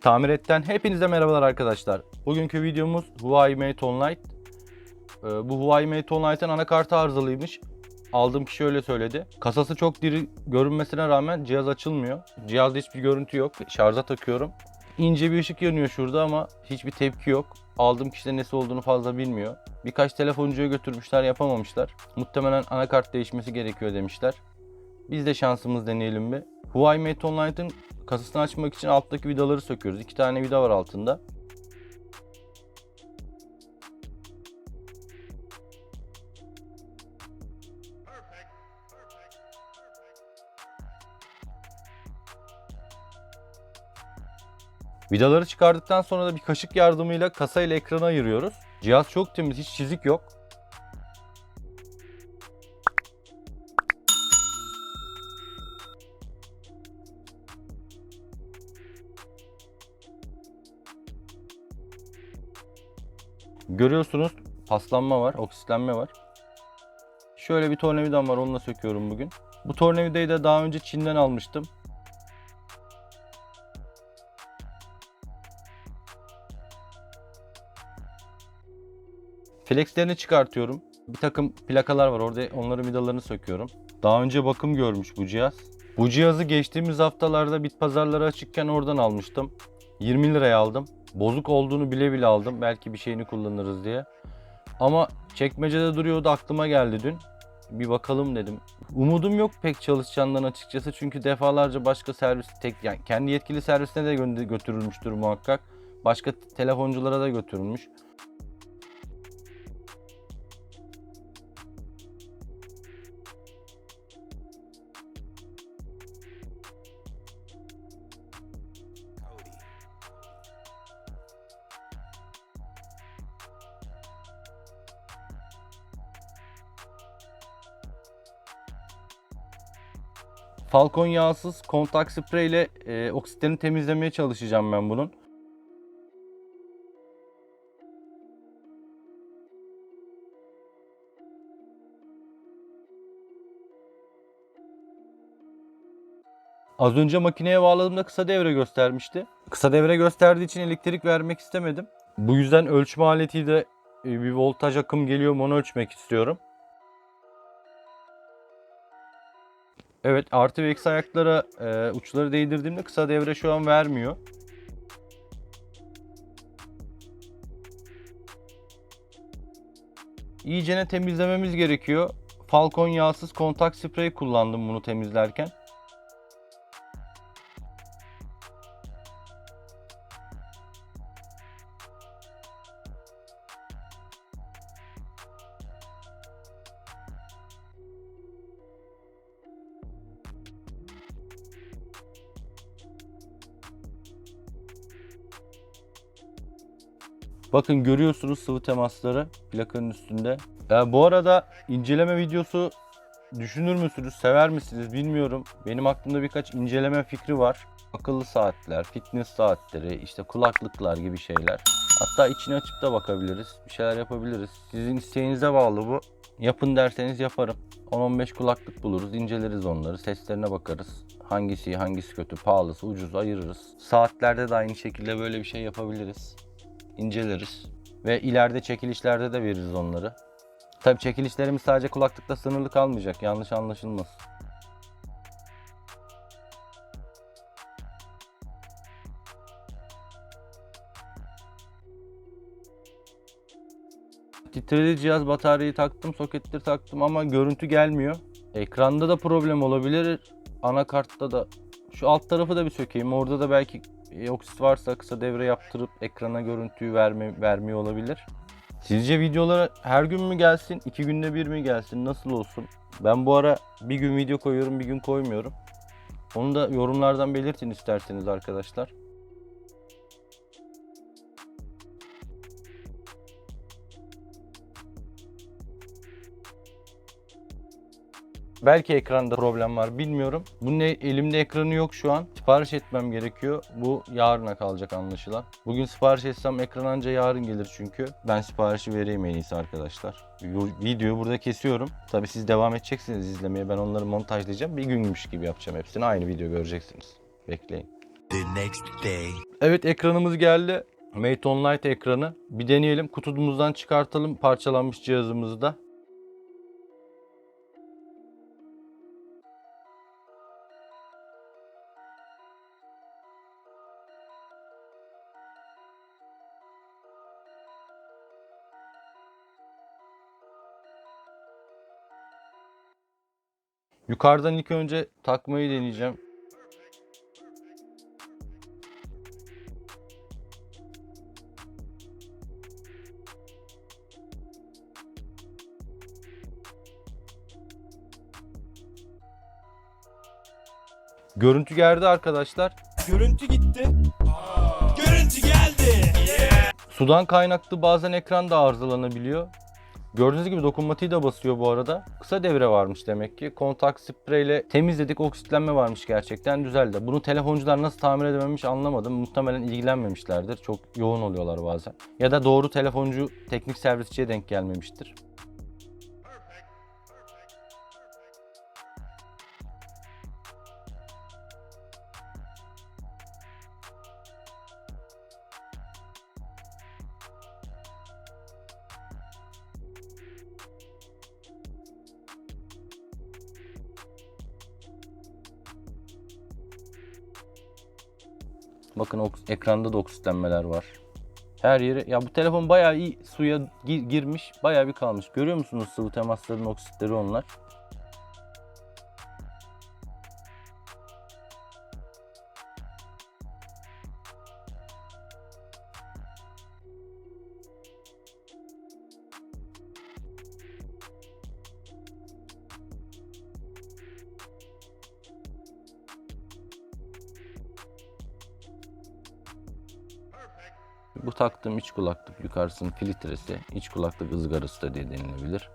Tamiretten hepinize merhabalar arkadaşlar. Bugünkü videomuz Huawei Mate 10 Lite. Ee, bu Huawei Mate 10 Lite'ın anakartı arızalıymış. Aldığım kişi öyle söyledi. Kasası çok diri görünmesine rağmen cihaz açılmıyor. Cihazda hiçbir görüntü yok. Şarja takıyorum. İnce bir ışık yanıyor şurada ama hiçbir tepki yok. Aldığım kişide nesi olduğunu fazla bilmiyor. Birkaç telefoncuya götürmüşler yapamamışlar. Muhtemelen anakart değişmesi gerekiyor demişler. Biz de şansımız deneyelim mi? Huawei Mate 10 Lite'ın kasasını açmak için alttaki vidaları söküyoruz. İki tane vida var altında. Vidaları çıkardıktan sonra da bir kaşık yardımıyla kasa ile ekranı ayırıyoruz. Cihaz çok temiz, hiç çizik yok. Görüyorsunuz paslanma var, oksitlenme var. Şöyle bir tornavidam var onunla söküyorum bugün. Bu tornavidayı da daha önce Çin'den almıştım. Flexlerini çıkartıyorum. Bir takım plakalar var orada onların vidalarını söküyorum. Daha önce bakım görmüş bu cihaz. Bu cihazı geçtiğimiz haftalarda bit pazarları açıkken oradan almıştım. 20 liraya aldım. Bozuk olduğunu bile bile aldım. Belki bir şeyini kullanırız diye. Ama çekmecede duruyordu aklıma geldi dün. Bir bakalım dedim. Umudum yok pek çalışacağından açıkçası. Çünkü defalarca başka servis, tek, yani kendi yetkili servisine de gö- götürülmüştür muhakkak. Başka telefonculara da götürülmüş. Falcon yağsız kontak sprey ile e, oksitlerini temizlemeye çalışacağım ben bunun. Az önce makineye bağladığımda kısa devre göstermişti. Kısa devre gösterdiği için elektrik vermek istemedim. Bu yüzden ölçme aletiyle e, bir voltaj akım geliyor mu onu ölçmek istiyorum. Evet artı ve eksi ayaklara e, uçları değdirdiğimde kısa devre şu an vermiyor. İyicene temizlememiz gerekiyor. Falcon yağsız kontak sprey kullandım bunu temizlerken. Bakın görüyorsunuz sıvı temasları plakanın üstünde. Ya bu arada inceleme videosu düşünür müsünüz, sever misiniz bilmiyorum. Benim aklımda birkaç inceleme fikri var. Akıllı saatler, fitness saatleri, işte kulaklıklar gibi şeyler. Hatta içini açıp da bakabiliriz. Bir şeyler yapabiliriz. Sizin isteğinize bağlı bu. Yapın derseniz yaparım. 10-15 kulaklık buluruz, inceleriz onları, seslerine bakarız. Hangisi iyi, hangisi kötü, pahalısı, ucuz ayırırız. Saatlerde de aynı şekilde böyle bir şey yapabiliriz inceleriz. Ve ileride çekilişlerde de veririz onları. Tabi çekilişlerimiz sadece kulaklıkla sınırlı kalmayacak. Yanlış anlaşılmasın. Titredi cihaz bataryayı taktım, soketleri taktım ama görüntü gelmiyor. Ekranda da problem olabilir. Anakartta da şu alt tarafı da bir sökeyim. Orada da belki e, oksit varsa kısa devre yaptırıp ekrana görüntüyü verme, vermiyor olabilir. Sizce videolara her gün mü gelsin, iki günde bir mi gelsin, nasıl olsun? Ben bu ara bir gün video koyuyorum, bir gün koymuyorum. Onu da yorumlardan belirtin isterseniz arkadaşlar. Belki ekranda problem var bilmiyorum. Bunun elimde ekranı yok şu an. Sipariş etmem gerekiyor. Bu yarına kalacak anlaşılan. Bugün sipariş etsem ekran anca yarın gelir çünkü. Ben siparişi vereyim en iyisi arkadaşlar. Videoyu burada kesiyorum. Tabi siz devam edeceksiniz izlemeye. Ben onları montajlayacağım. Bir günmüş gibi yapacağım hepsini. Aynı video göreceksiniz. Bekleyin. The next day. Evet ekranımız geldi. Mate On Lite ekranı. Bir deneyelim. Kutumuzdan çıkartalım parçalanmış cihazımızı da. Yukarıdan ilk önce takmayı deneyeceğim. Görüntü geldi arkadaşlar. Görüntü gitti. Görüntü geldi. Sudan kaynaklı bazen ekran da arızalanabiliyor. Gördüğünüz gibi dokunmatiği de basıyor bu arada. Kısa devre varmış demek ki. Kontak spreyle temizledik oksitlenme varmış gerçekten düzeldi. Bunu telefoncular nasıl tamir edememiş anlamadım. Muhtemelen ilgilenmemişlerdir. Çok yoğun oluyorlar bazen. Ya da doğru telefoncu teknik servisçiye denk gelmemiştir. Bakın ekranda da oksitlenmeler var. Her yeri ya bu telefon bayağı iyi suya gi- girmiş, bayağı bir kalmış. Görüyor musunuz sıvı temasların oksitleri onlar? Bu taktığım iç kulaklık yukarısının filtresi, iç kulaklık ızgarası da diye denilebilir.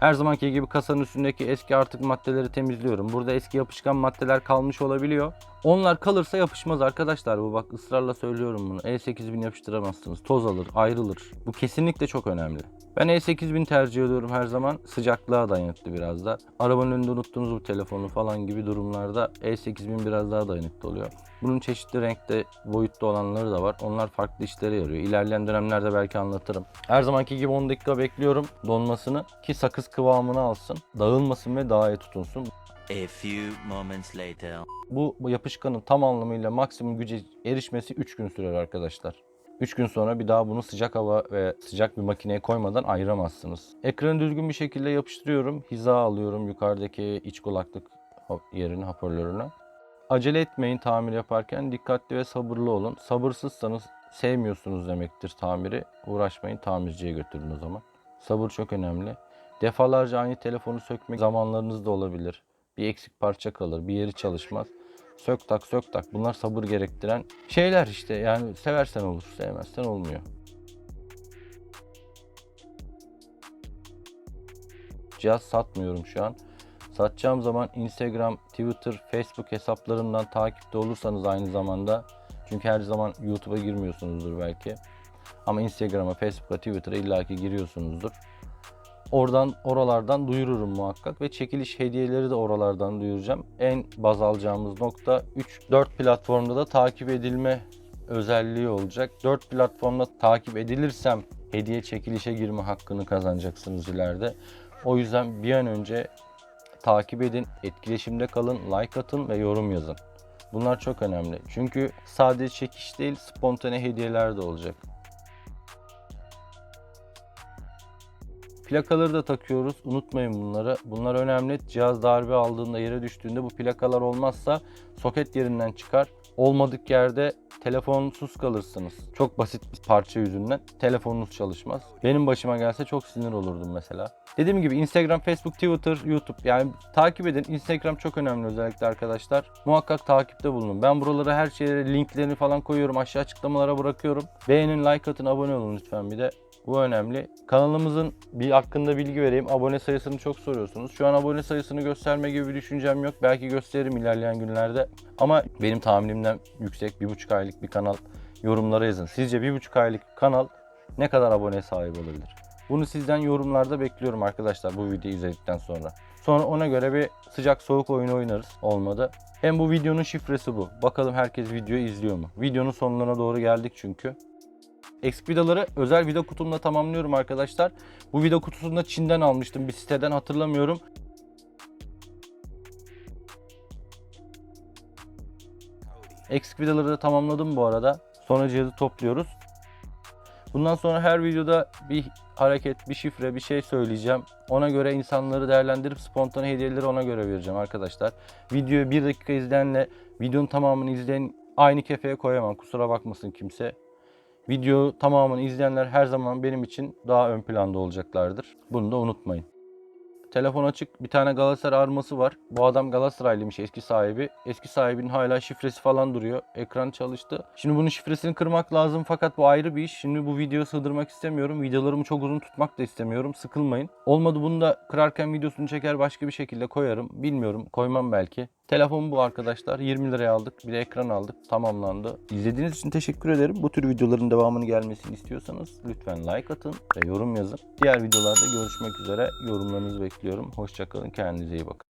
Her zamanki gibi kasanın üstündeki eski artık maddeleri temizliyorum. Burada eski yapışkan maddeler kalmış olabiliyor. Onlar kalırsa yapışmaz arkadaşlar bu bak ısrarla söylüyorum bunu. E8000 yapıştıramazsınız. Toz alır, ayrılır. Bu kesinlikle çok önemli. Ben E8000 tercih ediyorum her zaman. Sıcaklığa dayanıklı biraz da. Arabanın önünde unuttuğunuz bu telefonu falan gibi durumlarda E8000 biraz daha dayanıklı oluyor. Bunun çeşitli renkte, boyutta olanları da var. Onlar farklı işlere yarıyor. İlerleyen dönemlerde belki anlatırım. Her zamanki gibi 10 dakika bekliyorum donmasını ki sakız kıvamını alsın. Dağılmasın ve daha iyi tutunsun. A few moments later. Bu, bu yapışkanın tam anlamıyla maksimum güce erişmesi 3 gün sürer arkadaşlar. 3 gün sonra bir daha bunu sıcak hava ve sıcak bir makineye koymadan ayıramazsınız. Ekranı düzgün bir şekilde yapıştırıyorum. Hiza alıyorum yukarıdaki iç kulaklık yerini, hoparlörünü. Acele etmeyin tamir yaparken. Dikkatli ve sabırlı olun. Sabırsızsanız sevmiyorsunuz demektir tamiri. Uğraşmayın tamirciye götürün o zaman. Sabır çok önemli. Defalarca aynı telefonu sökmek zamanlarınız da olabilir. Bir eksik parça kalır, bir yeri çalışmaz. Sök tak sök tak. Bunlar sabır gerektiren şeyler işte. Yani seversen olur, sevmezsen olmuyor. Cihaz satmıyorum şu an. Satacağım zaman Instagram, Twitter, Facebook hesaplarımdan takipte olursanız aynı zamanda çünkü her zaman YouTube'a girmiyorsunuzdur belki. Ama Instagram'a, Facebook'a, Twitter'a illaki giriyorsunuzdur. Oradan oralardan duyururum muhakkak ve çekiliş hediyeleri de oralardan duyuracağım. En baz alacağımız nokta 3-4 platformda da takip edilme özelliği olacak. 4 platformda takip edilirsem hediye çekilişe girme hakkını kazanacaksınız ileride. O yüzden bir an önce takip edin, etkileşimde kalın, like atın ve yorum yazın. Bunlar çok önemli. Çünkü sadece çekiş değil, spontane hediyeler de olacak. Plakaları da takıyoruz. Unutmayın bunları. Bunlar önemli. Cihaz darbe aldığında yere düştüğünde bu plakalar olmazsa soket yerinden çıkar. Olmadık yerde telefonsuz kalırsınız. Çok basit bir parça yüzünden telefonunuz çalışmaz. Benim başıma gelse çok sinir olurdum mesela. Dediğim gibi Instagram, Facebook, Twitter, YouTube yani takip edin. Instagram çok önemli özellikle arkadaşlar. Muhakkak takipte bulunun. Ben buralara her şeye linklerini falan koyuyorum. Aşağı açıklamalara bırakıyorum. Beğenin, like atın, abone olun lütfen bir de. Bu önemli. Kanalımızın bir hakkında bilgi vereyim. Abone sayısını çok soruyorsunuz. Şu an abone sayısını gösterme gibi bir düşüncem yok. Belki gösteririm ilerleyen günlerde. Ama benim tahminimden yüksek bir buçuk aylık bir kanal yorumlara yazın. Sizce bir buçuk aylık kanal ne kadar aboneye sahip olabilir? Bunu sizden yorumlarda bekliyorum arkadaşlar bu videoyu izledikten sonra. Sonra ona göre bir sıcak soğuk oyunu oynarız. Olmadı. Hem bu videonun şifresi bu. Bakalım herkes videoyu izliyor mu? Videonun sonlarına doğru geldik çünkü. Vidaları özel vida kutumla tamamlıyorum arkadaşlar. Bu vida kutusunu da Çin'den almıştım. Bir siteden hatırlamıyorum. Eksik da tamamladım bu arada. Sonra cihazı topluyoruz. Bundan sonra her videoda bir hareket, bir şifre, bir şey söyleyeceğim. Ona göre insanları değerlendirip spontane hediyeleri ona göre vereceğim arkadaşlar. Videoyu bir dakika izleyenle videonun tamamını izleyen aynı kefeye koyamam. Kusura bakmasın kimse. Video tamamını izleyenler her zaman benim için daha ön planda olacaklardır. Bunu da unutmayın. Telefon açık. Bir tane Galatasaray arması var. Bu adam Galatasaraylıymış eski sahibi. Eski sahibinin hala şifresi falan duruyor. Ekran çalıştı. Şimdi bunun şifresini kırmak lazım fakat bu ayrı bir iş. Şimdi bu videoyu sığdırmak istemiyorum. Videolarımı çok uzun tutmak da istemiyorum. Sıkılmayın. Olmadı bunu da kırarken videosunu çeker başka bir şekilde koyarım. Bilmiyorum. Koymam belki. Telefon bu arkadaşlar. 20 liraya aldık. Bir ekran aldık. Tamamlandı. İzlediğiniz için teşekkür ederim. Bu tür videoların devamını gelmesini istiyorsanız lütfen like atın ve yorum yazın. Diğer videolarda görüşmek üzere. Yorumlarınızı bekliyorum. Hoşçakalın. Kendinize iyi bakın.